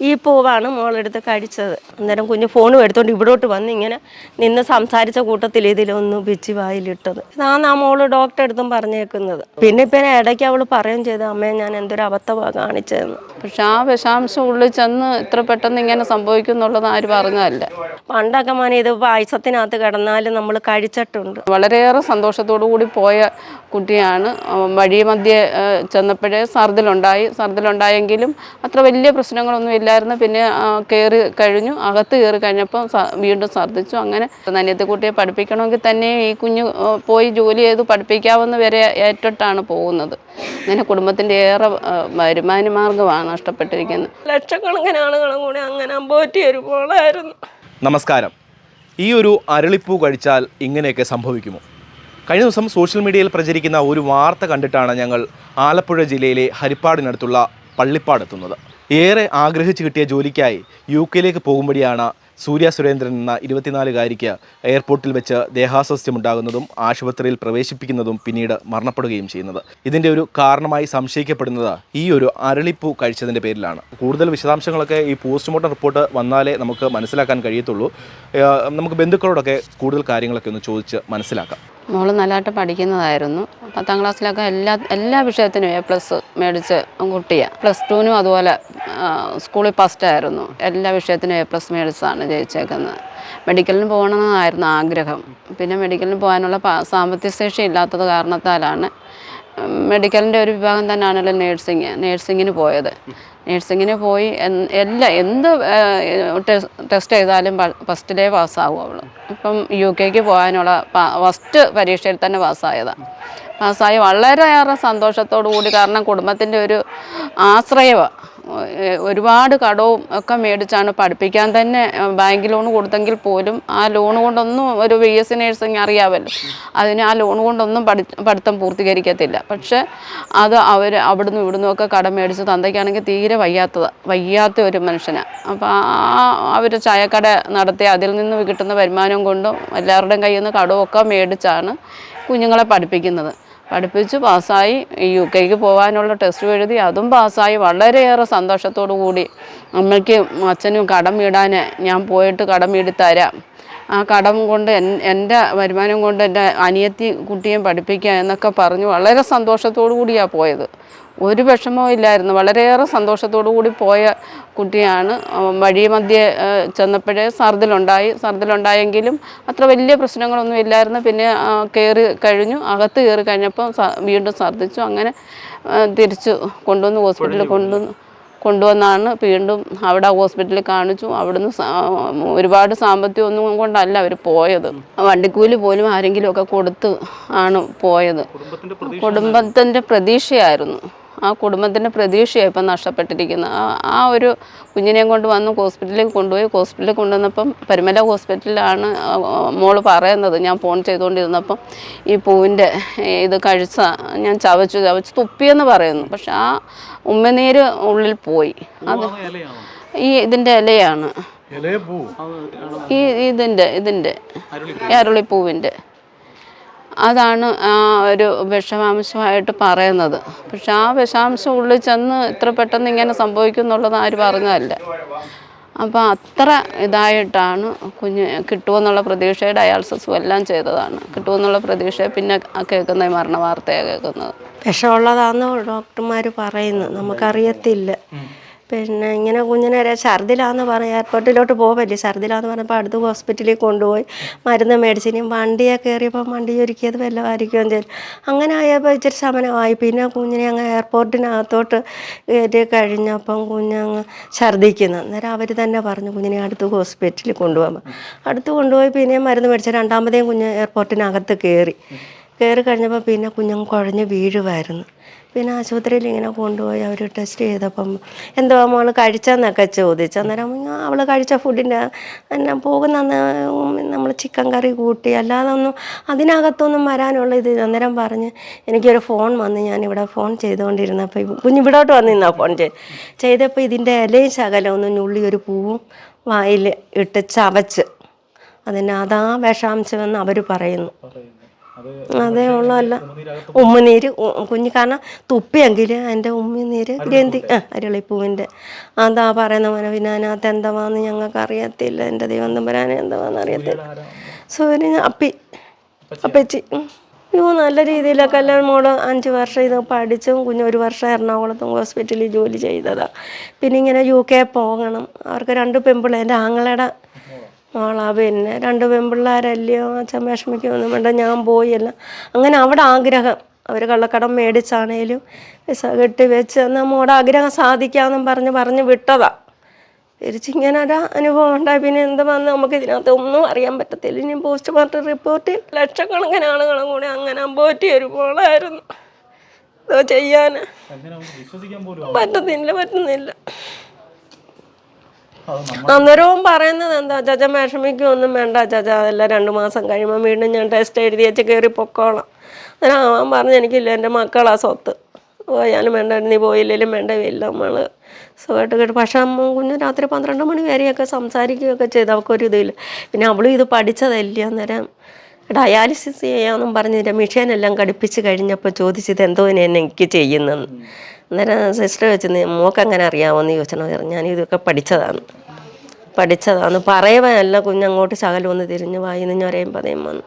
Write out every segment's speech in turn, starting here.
ഈ പൂവാണ് മോളെടുത്ത് കഴിച്ചത് അന്നേരം കുഞ്ഞ് ഫോണും എടുത്തോണ്ട് ഇവിടോട്ട് വന്ന് ഇങ്ങനെ നിന്ന് സംസാരിച്ച കൂട്ടത്തിൽ ഇതിലൊന്ന് പിച്ചി വായിലിട്ടത്. ഇതാണ് ആ മോൾ ഡോക്ടറെ അടുത്തും പറഞ്ഞേക്കുന്നത്. പിന്നെ ഇപ്പം ഇടയ്ക്ക് അവൾ പറയുകയും ചെയ്തു അമ്മയെ ഞാൻ എന്തൊരു അബദ്ധമാണ് കാണിച്ചതെന്ന്. പക്ഷെ ആ വിഷാംശം ഉള്ളിൽ ചെന്ന് ഇത്ര പെട്ടെന്ന് ഇങ്ങനെ സംഭവിക്കും എന്നുള്ളത് ആര് പറഞ്ഞതല്ല പണ്ടൊക്കെ മോനെ ഇത് പായസത്തിനകത്ത് കിടന്നാലും നമ്മൾ കഴിച്ചിട്ടുണ്ട്. വളരെയേറെ സന്തോഷത്തോടു കൂടി പോയ കുട്ടിയാണ്. വഴി മധ്യേ ഏഹ്, ചെന്നപ്പോഴേ സർദിലുണ്ടായി സർദിലുണ്ടായെങ്കിലും അത്ര വലിയ പ്രശ്നങ്ങളൊന്നും ഇല്ലായിരുന്നു പിന്നെ കയറി കഴിഞ്ഞു. അകത്ത് കയറി കഴിഞ്ഞപ്പോൾ വീണ്ടും ഛർദ്ദിച്ചു. അങ്ങനെ നനിയത്തെ കുട്ടിയെ പഠിപ്പിക്കണമെങ്കിൽ തന്നെ ഈ കുഞ്ഞ് പോയി ജോലി ചെയ്ത് പഠിപ്പിക്കാവുന്ന വരെ ഏറ്റിട്ടാണ് പോകുന്നത്. അങ്ങനെ കുടുംബത്തിന്റെ ഏറെ വരുമാന മാർഗമാണ് നഷ്ടപ്പെട്ടിരിക്കുന്നത്. ലക്ഷക്കണക്കിന് ആളുകളും കൂടി അങ്ങനെ മോളായിരുന്നു നമസ്കാരം. ഈ ഒരു അരളിപ്പൂ കഴിച്ചാൽ ഇങ്ങനെയൊക്കെ സംഭവിക്കുമോ? കഴിഞ്ഞ ദിവസം സോഷ്യൽ മീഡിയയിൽ പ്രചരിക്കുന്ന ഒരു വാർത്ത കണ്ടിട്ടാണ് ഞങ്ങൾ ആലപ്പുഴ ജില്ലയിലെ ഹരിപ്പാടിനടുത്തുള്ള പള്ളിപ്പാട് എത്തുന്നത് ഏറെ ആഗ്രഹിച്ചു കിട്ടിയ ജോലിക്കായി യു കെയിലേക്ക് പോകുമ്പോഴാണ് സൂര്യ സുരേന്ദ്രൻ എന്ന ഇരുപത്തിനാലുകാരിക്ക് എയർപോർട്ടിൽ വെച്ച് ദേഹാസ്വസ്ഥ്യമുണ്ടാകുന്നതും ആശുപത്രിയിൽ പ്രവേശിപ്പിക്കുന്നതും പിന്നീട് മരണപ്പെടുകയും ചെയ്യുന്നത്. ഇതിന്റെ ഒരു കാരണമായി സംശയിക്കപ്പെടുന്നത് ഈ ഒരു അരളിപ്പൂ കഴിച്ചതിന്റെ പേരിലാണ്. കൂടുതൽ വിശദാംശങ്ങളൊക്കെ ഈ പോസ്റ്റ്മോർട്ടം റിപ്പോർട്ട് വന്നാലേ നമുക്ക് മനസ്സിലാക്കാൻ കഴിയത്തുള്ളൂ. നമുക്ക് ബന്ധുക്കളോടൊക്കെ കൂടുതൽ കാര്യങ്ങളൊക്കെ ഒന്ന് ചോദിച്ച് മനസ്സിലാക്കാം. മോൾ നല്ലതായിട്ട് പഠിക്കുന്നതായിരുന്നു. പത്താം ക്ലാസ്സിലൊക്കെ എല്ലാ എല്ലാ വിഷയത്തിനും എ പ്ലസ് മേടിച്ച് കുട്ടിയാണ് പ്ലസ് ടുവിനും അതുപോലെ സ്കൂളിൽ ഫസ്റ്റ് ആയിരുന്നു. എല്ലാ വിഷയത്തിനും എ പ്ലസ് മേടിച്ചാണ് ജയിച്ചേക്കുന്നത്. മെഡിക്കലിന് പോകണമെന്നായിരുന്നു ആഗ്രഹം. പിന്നെ മെഡിക്കലിന് പോകാനുള്ള സാമ്പത്തിക ശേഷി ഇല്ലാത്തത് കാരണത്താലാണ് മെഡിക്കലിന്റെ ഒരു വിഭാഗം തന്നെയാണല്ലോ നേഴ്സിങ് നേഴ്സിങ്ങിന് പോയത്. നേഴ്സിങ്ങിന് പോയി എല്ലാ എന്ത് ടെസ്റ്റ് ചെയ്താലും ഫസ്റ്റിലേ പാസ്സാവും അവൾ ഇപ്പം യു കെക്ക് പോകാനുള്ള ഫസ്റ്റ് പരീക്ഷയിൽ തന്നെ പാസ്സായതാണ് പാസ്സായി വളരെയേറെ സന്തോഷത്തോടു കൂടി കാരണം കുടുംബത്തിന്റെ ഒരു ആശ്രയമാണ് ഒരുപാട് കടവും ഒക്കെ മേടിച്ചാണ് പഠിപ്പിക്കാൻ തന്നെ ബാങ്ക് ലോൺ കൊടുത്തെങ്കിൽ പോലും ആ ലോൺ കൊണ്ടൊന്നും ഒരു ബി എസ് നേഴ്സിംഗ് അറിയാമല്ലോ അതിന് ആ ലോൺ കൊണ്ടൊന്നും പഠി പഠിത്തം പൂർത്തീകരിക്കത്തില്ല. പക്ഷെ അത് അവർ അവിടുന്ന് ഇവിടുന്നും ഒക്കെ കടം മേടിച്ച് തന്തയ്ക്കാണെങ്കിൽ തീരെ വയ്യാത്തത് വയ്യാത്ത ഒരു മനുഷ്യനാണ് അപ്പോൾ ആ അവർ ചായക്കട നടത്തി അതിൽ നിന്ന് കിട്ടുന്ന വരുമാനം കൊണ്ടും എല്ലാവരുടെയും കയ്യിൽ നിന്ന് ഒക്കെ മേടിച്ചാണ് കുഞ്ഞുങ്ങളെ പഠിപ്പിക്കുന്നത്. പഠിപ്പിച്ച് പാസ്സായി യു കെക്ക് പോകാനുള്ള ടെസ്റ്റ് എഴുതി അതും പാസ്സായി. വളരെയേറെ സന്തോഷത്തോടു കൂടി അമ്മയ്ക്കും അച്ഛനും കടം വീടാൻ ഞാൻ പോയിട്ട് കടം തരാം. ആ കടം കൊണ്ട് എൻ എന്റെ വരുമാനം കൊണ്ട് എന്റെ അനിയത്തി കുട്ടിയെ പഠിപ്പിക്കുക എന്നൊക്കെ പറഞ്ഞ്. വളരെ സന്തോഷത്തോടു കൂടിയാണ് പോയത്. ഒരു വിഷമവും ഇല്ലായിരുന്നു. വളരെയേറെ സന്തോഷത്തോടു കൂടി പോയ കുട്ടിയാണ്. ഉം, വഴി മധ്യേ ഏഹ്, ചെന്നപ്പോഴേ സർദിലുണ്ടായി. സർദിലുണ്ടായെങ്കിലും അത്ര വലിയ പ്രശ്നങ്ങളൊന്നും ഇല്ലായിരുന്നു. പിന്നെ കയറി കഴിഞ്ഞു. അകത്ത് കയറി കഴിഞ്ഞപ്പോൾ വീണ്ടും ഛർദ്ദിച്ചു. അങ്ങനെ തിരിച്ചു കൊണ്ടുവന്ന്. ഹോസ്പിറ്റലിൽ കൊണ്ടുവന്ന് കൊണ്ടുവന്നാണ് വീണ്ടും അവിടെ ഹോസ്പിറ്റലിൽ കാണിച്ചു. അവിടുന്ന് ഒരുപാട് സാമ്പത്തികം ഒന്നും കൊണ്ടല്ല അവർ പോയത്. വണ്ടിക്കൂലി പോലും ആരെങ്കിലുമൊക്കെ കൊടുത്ത് ആണ് പോയത്. കുടുംബത്തിന്റെ പ്രതീക്ഷയായിരുന്നു. ആ കുടുംബത്തിന്റെ പ്രതീക്ഷയാണ് ഇപ്പം നഷ്ടപ്പെട്ടിരിക്കുന്നത്. ആ ആ ഒരു കുഞ്ഞിനെയും കൊണ്ട് വന്ന് ഹോസ്പിറ്റലിൽ കൊണ്ടുപോയി. ഹോസ്പിറ്റലിൽ കൊണ്ടുവന്നപ്പം പരിമല ഹോസ്പിറ്റലിലാണ് മോൾ മോൾ പറയുന്നത്. ഞാൻ ഫോൺ ചെയ്തുകൊണ്ടിരുന്നപ്പം ഈ പൂവിന്റെ ഇത് കഴിച്ച ഞാൻ ചവച്ചു ചവച്ച് തുപ്പിയെന്ന് പറയുന്നു. പക്ഷെ ആ ഉമ്മനീര് ഉള്ളിൽ പോയി. അത് ഈ ഇതിന്റെ ഇലയാണ്. ഈ ഇതിന്റെ ഇതിന്റെ അരുളിപ്പൂവിന്റെ. അതാണ് ആ ഒരു വിഷമാംശമായിട്ട് പറയുന്നത്. പക്ഷെ ആ വിഷാംശം ഉള്ളിൽ ചെന്ന് ഇത്ര പെട്ടെന്ന് ഇങ്ങനെ സംഭവിക്കും എന്നുള്ളത് ആര് പറഞ്ഞതല്ല അപ്പോൾ അത്ര ഇതായിട്ടാണ് കുഞ്ഞ് കിട്ടുമെന്നുള്ള പ്രതീക്ഷയെ ഡയാലിസിസും എല്ലാം ചെയ്തതാണ്. കിട്ടുമെന്നുള്ള പ്രതീക്ഷ പിന്നെ കേൾക്കുന്ന മരണ വാർത്തയാണ് കേൾക്കുന്നത്. വിഷമുള്ളതാണെന്ന് ഡോക്ടർമാർ പറയുന്നു. നമുക്കറിയത്തില്ല. പിന്നെ ഇങ്ങനെ കുഞ്ഞിനെ ഛർദിലാന്ന് പറഞ്ഞ് എയർപോർട്ടിലോട്ട് പോവല്ലേ? ഛർദിലാന്ന് പറഞ്ഞപ്പോൾ അടുത്ത ഹോസ്പിറ്റലിൽ കൊണ്ടുപോയി മരുന്ന് മെഡിസിനും വണ്ടിയെ കയറിയപ്പോൾ വണ്ടി ഒരുക്കിയത് വല്ലതായിരിക്കും ചെയ്തു അങ്ങനെ ആയപ്പോൾ ഇച്ചിരി ശമനമായി. പിന്നെ കുഞ്ഞിനെ അങ്ങ് എയർപോർട്ടിനകത്തോട്ട് കയറ്റി കഴിഞ്ഞപ്പം കുഞ്ഞങ്ങ് ഛർദിക്കുന്നു. അന്നേരം അവർ തന്നെ പറഞ്ഞു കുഞ്ഞിനെ അടുത്ത് ഹോസ്പിറ്റലിൽ കൊണ്ടുപോകാൻ അടുത്ത് കൊണ്ടുപോയി പിന്നെ മരുന്ന് മേടിച്ച് രണ്ടാമതേയും കുഞ്ഞ് എയർപോർട്ടിനകത്ത് കയറി കയറി കഴിഞ്ഞപ്പോൾ പിന്നെ കുഞ്ഞങ്ങ് കുഴഞ്ഞ് വീഴുമായിരുന്നു പിന്നെ ആശുപത്രിയിൽ ഇങ്ങനെ കൊണ്ടുപോയി അവർ ടെസ്റ്റ് ചെയ്തപ്പം എന്തോ മോൾ കഴിച്ചെന്നൊക്കെ ചോദിച്ചു. അന്നേരം അവൾ കഴിച്ച ഫുഡിന്റെ എന്നെ പോകുന്ന നമ്മൾ ചിക്കൻ കറി കൂട്ടി അല്ലാതെ ഒന്നും അതിനകത്തൊന്നും വരാനുള്ള ഇത് അന്നേരം പറഞ്ഞ് എനിക്കൊരു ഫോൺ വന്ന് ഞാനിവിടെ ഫോൺ ചെയ്തുകൊണ്ടിരുന്നപ്പോൾ കുഞ്ഞിവിടോട്ട് വന്ന് നിന്നാ ഫോൺ ചെയ്ത് ചെയ്തപ്പോൾ ഇതിന്റെ ഇലയും ശകലം ഒന്ന് നുള്ളി ഒരു പൂവും വായിൽ ഇട്ട് ചവച്ച്. അതിന് അതാ വിഷാംശമെന്ന് അവർ പറയുന്നു. അതേ ഉള്ളതല്ല ഉമ്മനീര് കുഞ്ഞു കാരണം തുപ്പിയെങ്കിൽ എന്റെ ഉമ്മനീര് ഗ്രന്ഥി ആ അരളിപ്പൂവിന്റെ. അതാ പറയുന്ന മോനെ പിന്നെ അതിനകത്ത് എന്താവാന്ന് ഞങ്ങൾക്ക് അറിയത്തില്ല എന്റെ ദൈവം തമ്പരാനെ എന്താവാന്ന് അറിയത്തില്ല. സൂര്യൻ അപ്പി അപ്പച്ചി. ഇപ്പോൾ അയ്യോ നല്ല രീതിയിലൊക്കെ എല്ലാം മോൾ അഞ്ച് വർഷം ഇത് പഠിച്ചും കുഞ്ഞ് ഒരു വർഷം എറണാകുളത്തും ഹോസ്പിറ്റലിൽ ജോലി ചെയ്തതാണ് പിന്നെ ഇങ്ങനെ യു കെ പോകണം. അവർക്ക് രണ്ട് പെമ്പിള്ളേ എന്റെ ആങ്ങളയുടെ മോളാ പിന്നെ രണ്ട് പെൺപിള്ളേരല്ലയോ അച്ഛൻ വിഷമിക്കൊന്നും വേണ്ട ഞാൻ പോയല്ല അങ്ങനെ അവിടെ ആഗ്രഹം. അവർ കള്ളക്കടം മേടിച്ചാണേലും പൈസ കെട്ടി വെച്ച് നമ്മുടെ ആഗ്രഹം സാധിക്കാമെന്നും പറഞ്ഞ് പറഞ്ഞ് വിട്ടതാ. തിരിച്ചിങ്ങനെ ഒരു അനുഭവം ഉണ്ടായി. പിന്നെ എന്ത് വന്ന് നമുക്ക് ഇതിനകത്ത് ഒന്നും അറിയാൻ പറ്റത്തില്ല. ഇനി പോസ്റ്റ്മോർട്ടം റിപ്പോർട്ടിൽ ലക്ഷക്കണക്കിന് ആളുകളും കൂടി അങ്ങനെ പോറ്റി ഒരു മോളായിരുന്നു. എന്തോ ചെയ്യാൻ പറ്റത്തില്ല പറ്റുന്നില്ല. അന്നേരവും പറയുന്നത് എന്താ ചാച്ച വിഷമിക്കൊന്നും വേണ്ട ചാച്ച അതെല്ലാം രണ്ട് മാസം കഴിയുമ്പോൾ വീണ്ടും ഞാൻ ടെസ്റ്റ് എഴുതി വെച്ച് കയറി പൊക്കോളാം. അന്നേരം അവൻ പറഞ്ഞു എനിക്കില്ല എന്റെ മക്കളാ സ്വത്ത്. പോയാലും വേണ്ട നീ പോയില്ലെങ്കിലും വേണ്ട ഇല്ല നമ്മൾ സുഖമായിട്ട് കേട്ടു പക്ഷെ അമ്മ കുഞ്ഞ് രാത്രി പന്ത്രണ്ട് മണി വരെയൊക്കെ സംസാരിക്കുകയൊക്കെ ചെയ്ത്. അവൾക്കൊരു ഇതില്ല. പിന്നെ അവളും ഇത് പഠിച്ചതല്ലേ അന്നേരം. ഡയാലിസിസ് ചെയ്യാമെന്നും പറഞ്ഞ് മിഷീനെല്ലാം ഘടിപ്പിച്ച് കഴിഞ്ഞപ്പോൾ ചോദിച്ചത് എന്തോ എനിക്ക് ചെയ്യുന്നെന്ന്. അന്നേരം സിസ്റ്റർ വെച്ച് "നീ മോക്ക് അങ്ങനെ അറിയാമോന്ന് ചോദിച്ചോ ഞാൻ ഇതൊക്കെ പഠിച്ചതാണ്. പഠിച്ചതാണ്. പറയുവാനല്ല കുഞ്ഞങ്ങോട്ട് ശകലം ഒന്ന് തിരിഞ്ഞു വായിന്ന് ഞൊരയും പതയും വന്നു.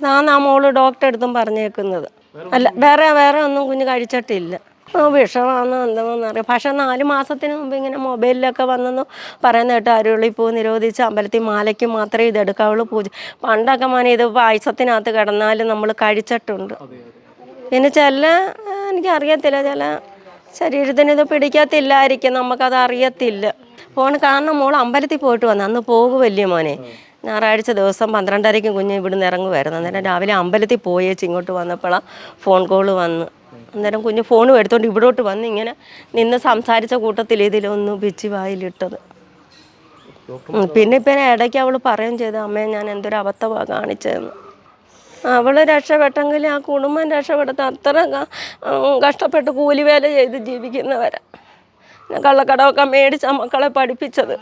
ഇതാണ് ആ മോൾ ഡോക്ടറെ അടുത്തും പറഞ്ഞേക്കുന്നത്. അല്ല വേറെ വേറെ ഒന്നും കുഞ്ഞ് കഴിച്ചിട്ടില്ല. വിഷമാണെന്നോ എന്താണെന്ന് അറിയാം. പക്ഷെ നാല് മാസത്തിന് മുമ്പ് ഇങ്ങനെ മൊബൈലിലൊക്കെ വന്നെന്ന് പറയുന്ന കേട്ടോ അരുളിപ്പൂ നിരോധിച്ച് അമ്പലത്തിൽ മാലയ്ക്ക് മാത്രമേ ഇത് എടുക്കാവുള്ളൂ. പൂജ പണ്ടൊക്കെ മോനെ ഇത് പായസത്തിനകത്ത് കിടന്നാലും നമ്മൾ കഴിച്ചിട്ടുണ്ട്. പിന്നെ ചില എനിക്കറിയത്തില്ല. ചില ശരീരത്തിന് ഇത് പിടിക്കത്തില്ലായിരിക്കും. നമുക്കത് അറിയത്തില്ല. ഫോൺ കാരണം മോൾ അമ്പലത്തിൽ പോയിട്ട് വന്നു. അന്ന് പോകുമല്ലേ മോനെ? ഞായറാഴ്ച ദിവസം പന്ത്രണ്ടരയ്ക്കും കുഞ്ഞ് ഇവിടുന്ന് ഇറങ്ങുമായിരുന്നു അന്നേരം രാവിലെ അമ്പലത്തിൽ പോയേച്ച് ഇങ്ങോട്ട് വന്നപ്പോഴാണ് ഫോൺ കോൾ വന്ന്. അന്നേരം കുഞ്ഞ് ഫോണും എടുത്തോണ്ട് ഇവിടോട്ട് വന്ന് ഇങ്ങനെ നിന്ന് സംസാരിച്ച കൂട്ടത്തിൽ ഇതിലൊന്ന് പിച്ചി വായിലിട്ടത്. പിന്നെ ഇപ്പം ഇടയ്ക്ക് അവൾ പറയുകയും ചെയ്തു അമ്മയെ ഞാൻ എന്തൊരു അബദ്ധമാണ് കാണിച്ചതെന്ന്. അവൾ രക്ഷപ്പെട്ടെങ്കിൽ ആ കുടുംബം രക്ഷപ്പെടുത്ത അത്ര കഷ്ടപ്പെട്ട് കൂലിവേല ചെയ്ത് ജീവിക്കുന്നവരാ. കള്ളക്കടമൊക്കെ മേടിച്ച മക്കളെ പഠിപ്പിച്ചത്.